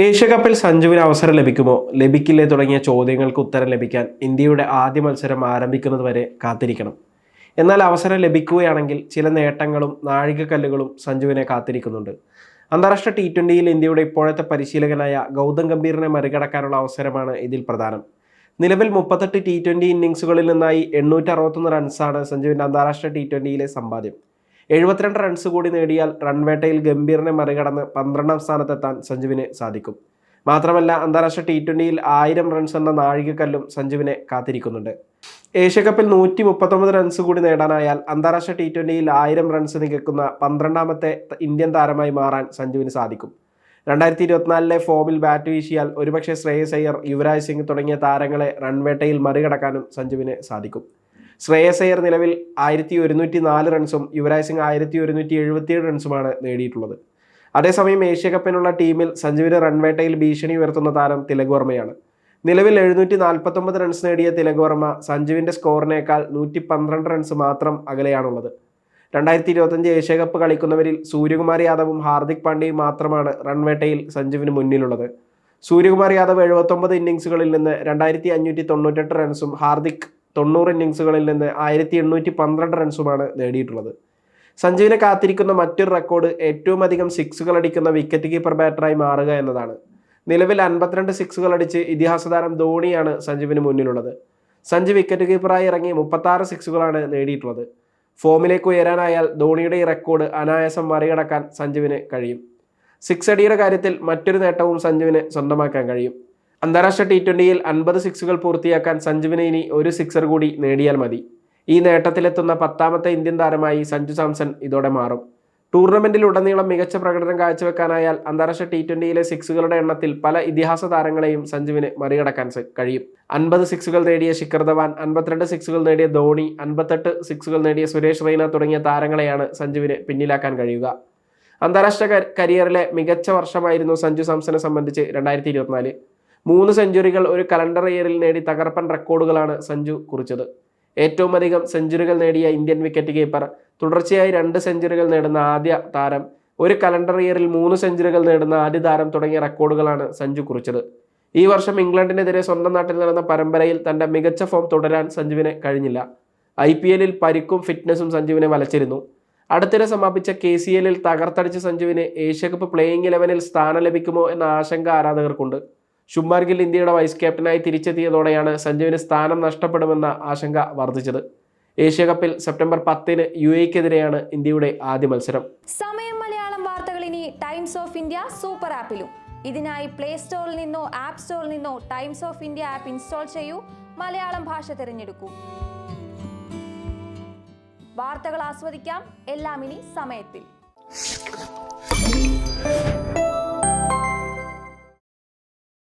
Asia കപ്പിൽ സഞ്ജുവിന് അവസരം ലഭിക്കുമോ? ലഭിക്കില്ലേ തുടങ്ങിയ ചോദ്യങ്ങൾക്ക് ഉത്തരം ലഭിക്കാൻ ഇന്ത്യയുടെ ആദ്യ മത്സരം ആരംഭിക്കുന്നത് വരെ കാത്തിരിക്കണം. എന്നാൽ അവസരം ലഭിക്കുകയാണെങ്കിൽ ചില നേട്ടങ്ങളും നാഴികക്കല്ലുകളും സഞ്ജുവിനെ കാത്തിരിക്കുന്നുണ്ട്. അന്താരാഷ്ട്ര ടി ട്വന്റിയിൽ ഇന്ത്യയുടെ ഇപ്പോഴത്തെ പരിശീലകനായ ഗൗതം ഗംഭീറിനെ മറികടക്കാനുള്ള അവസരമാണ് ഇതിൽ പ്രധാനം. നിലവിൽ മുപ്പത്തെട്ട് ടി ട്വന്റി ഇന്നിങ്സുകളിൽ നിന്നായി എണ്ണൂറ്റി അറുപത്തൊന്ന് റൺസാണ് സഞ്ജുവിന്റെ അന്താരാഷ്ട്ര ടി ട്വന്റിയിലെ സമ്പാദ്യം. എഴുപത്തിരണ്ട് റൺസ് കൂടി നേടിയാൽ റൺവേട്ടയിൽ ഗംഭീറിനെ മറികടന്ന് പന്ത്രണ്ടാം സ്ഥാനത്തെത്താൻ സഞ്ജുവിന് സാധിക്കും. മാത്രമല്ല അന്താരാഷ്ട്ര ടി ട്വന്റിയിൽ ആയിരം റൺസ് എന്ന നാഴികക്കല്ലും സഞ്ജുവിനെ കാത്തിരിക്കുന്നുണ്ട്. ഏഷ്യ കപ്പിൽ നൂറ്റി മുപ്പത്തൊമ്പത് റൺസ് കൂടി നേടാനായാൽ അന്താരാഷ്ട്ര ടി ട്വന്റിയിൽ ആയിരം റൺസ് നികക്കുന്ന പന്ത്രണ്ടാമത്തെ ഇന്ത്യൻ താരമായി മാറാൻ സഞ്ജുവിന് സാധിക്കും. രണ്ടായിരത്തി ഇരുപത്തിനാലിലെ ഫോമിൽ ബാറ്റ് വീശിയാൽ ഒരുപക്ഷെ ശ്രേയസ് അയ്യർ യുവരാജ് സിംഗ് തുടങ്ങിയ താരങ്ങളെ റൺവേട്ടയിൽ മറികടക്കാനും സഞ്ജുവിന് സാധിക്കും. ശ്രേയസ് അയ്യർ നിലവിൽ ആയിരത്തി ഒരുന്നൂറ്റി നാല് റൺസും യുവരാജ് സിംഗ് ആയിരത്തി ഒരുന്നൂറ്റി എഴുപത്തിയേഴ് റൺസുമാണ് നേടിയിട്ടുള്ളത്. അതേസമയം ഏഷ്യ കപ്പിനുള്ള ടീമിൽ സഞ്ജുവിന് റൺവേട്ടയിൽ ഭീഷണി ഉയർത്തുന്ന താരം തിലക് വർമ്മയാണ്. നിലവിൽ എഴുന്നൂറ്റി നാൽപ്പത്തൊമ്പത് റൺസ് നേടിയ തിലക് വർമ്മ സഞ്ജുവിന്റെ സ്കോറിനേക്കാൾ നൂറ്റി പന്ത്രണ്ട് റൺസ് മാത്രം അകലെയാണുള്ളത്. രണ്ടായിരത്തി ഇരുപത്തഞ്ച് ഏഷ്യ കപ്പ് കളിക്കുന്നവരിൽ സൂര്യകുമാർ യാദവും ഹാർദിക് പാണ്ഡ്യയും മാത്രമാണ് റൺവേട്ടയിൽ സഞ്ജുവിന് മുന്നിലുള്ളത്. സൂര്യകുമാർ യാദവ് എഴുപത്തൊമ്പത് ഇന്നിങ്സുകളിൽ നിന്ന് രണ്ടായിരത്തി അഞ്ഞൂറ്റി തൊണ്ണൂറ്റെട്ട് റൺസും ഹാർദിക് തൊണ്ണൂറ് ഇന്നിങ്സുകളിൽ നിന്ന് ആയിരത്തി എണ്ണൂറ്റി പന്ത്രണ്ട് റൺസുമാണ് നേടിയിട്ടുള്ളത്. സഞ്ജുവിനെ കാത്തിരിക്കുന്ന മറ്റൊരു റെക്കോർഡ് ഏറ്റവും അധികം സിക്സുകൾ അടിക്കുന്ന വിക്കറ്റ് കീപ്പർ ബാറ്ററായി മാറുക എന്നതാണ്. നിലവിൽ അൻപത്തിരണ്ട് സിക്സുകൾ അടിച്ച് ഇതിഹാസ താരം ധോണിയാണ് സഞ്ജുവിന് മുന്നിലുള്ളത്. സഞ്ജു വിക്കറ്റ് കീപ്പറായി ഇറങ്ങി മുപ്പത്താറ് സിക്സുകളാണ് നേടിയിട്ടുള്ളത്. ഫോമിലേക്ക് ഉയരാനായാൽ ധോണിയുടെ ഈ റെക്കോർഡ് അനായാസം മറികടക്കാൻ സഞ്ജുവിന് കഴിയും. സിക്സ് അടിയുടെ കാര്യത്തിൽ മറ്റൊരു നേട്ടവും സഞ്ജുവിന് സ്വന്തമാക്കാൻ കഴിയും. അന്താരാഷ്ട്ര ടി ട്വന്റിയിൽ അൻപത് സിക്സുകൾ പൂർത്തിയാക്കാൻ സഞ്ജുവിന് ഇനി ഒരു സിക്സർ കൂടി നേടിയാൽ മതി. ഈ നേട്ടത്തിലെത്തുന്ന പത്താമത്തെ ഇന്ത്യൻ താരമായി സഞ്ജു സാംസൺ ഇതോടെ മാറും. ടൂർണമെന്റിൽ ഉടനീളം മികച്ച പ്രകടനം കാഴ്ചവെക്കാനായാൽ അന്താരാഷ്ട്ര ടി ട്വന്റിയിലെ സിക്സുകളുടെ എണ്ണത്തിൽ പല ഇതിഹാസ താരങ്ങളെയും സഞ്ജുവിന് മറികടക്കാൻ കഴിയും. അൻപത് സിക്സുകൾ നേടിയ ശിഖർ ധവാൻ അൻപത്തിരണ്ട് സിക്സുകൾ നേടിയ ധോണി അൻപത്തെട്ട് സിക്സുകൾ നേടിയ സുരേഷ് റെയ്ന തുടങ്ങിയ താരങ്ങളെയാണ് സഞ്ജുവിന് പിന്നിലാക്കാൻ കഴിയുക. അന്താരാഷ്ട്ര കരിയറിലെ മികച്ച വർഷമായിരുന്നു സഞ്ജു സാംസനെ സംബന്ധിച്ച് രണ്ടായിരത്തി മൂന്ന് സെഞ്ചുറികൾ ഒരു കലണ്ടർ ഇയറിൽ നേടി തകർപ്പൻ റെക്കോർഡുകളാണ് സഞ്ജു കുറിച്ചത്. ഏറ്റവും അധികം സെഞ്ചുറികൾ നേടിയ ഇന്ത്യൻ വിക്കറ്റ് കീപ്പർ തുടർച്ചയായി രണ്ട് സെഞ്ചുറികൾ നേടുന്ന ആദ്യ താരം ഒരു കലണ്ടർ ഇയറിൽ മൂന്ന് സെഞ്ചുറികൾ നേടുന്ന ആദ്യ താരം തുടങ്ങിയ റെക്കോർഡുകളാണ് സഞ്ജു കുറിച്ചത്. ഈ വർഷം ഇംഗ്ലണ്ടിനെതിരെ സ്വന്തം നാട്ടിൽ നടന്ന പരമ്പരയിൽ തന്റെ മികച്ച ഫോം തുടരാൻ സഞ്ജുവിനെ കഴിഞ്ഞില്ല. ഐ പി എല്ലിൽ പരിക്കും ഫിറ്റ്നസും സഞ്ജുവിനെ വലച്ചിരുന്നു. അടുത്തിടെ സമാപിച്ച കെ സി എല്ലിൽ തകർത്തടിച്ച സഞ്ജുവിന് ഏഷ്യാകപ്പ് പ്ലേയിങ് ഇലവനിൽ സ്ഥാനം ലഭിക്കുമോ എന്ന ആശങ്ക ആരാധകർക്കുണ്ട്. ശുഭ്മാൻ ഗിൽ ഇന്ത്യയുടെ വൈസ് ക്യാപ്റ്റനായി തിരിച്ചെത്തിയതോടെയാണ് സഞ്ജുവിന് സ്ഥാനം നഷ്ടപ്പെടുമെന്ന ആശങ്ക വർദ്ധിച്ചത്. ഏഷ്യ കപ്പിൽ സെപ്റ്റംബർ പത്തിന് യു എക്കെതിരെയാണ് ഇന്ത്യയുടെ ആദ്യ മത്സരം. സമയം മലയാളം വാർത്തകൾ ഇനി ടൈംസ് ഓഫ് ഇന്ത്യ സൂപ്പർ ആപ്പിലും. ഇതിനായി പ്ലേ സ്റ്റോറിൽ നിന്നോ ആപ്പ് സ്റ്റോറിൽ നിന്നോ Times of India app install ചെയ്യൂ. മലയാളം ഭാഷ തിരഞ്ഞെടുക്കൂ. വാർത്തകൾ ആസ്വദിക്കാം. എല്ലാം ഇനി സമയത്തിൽ.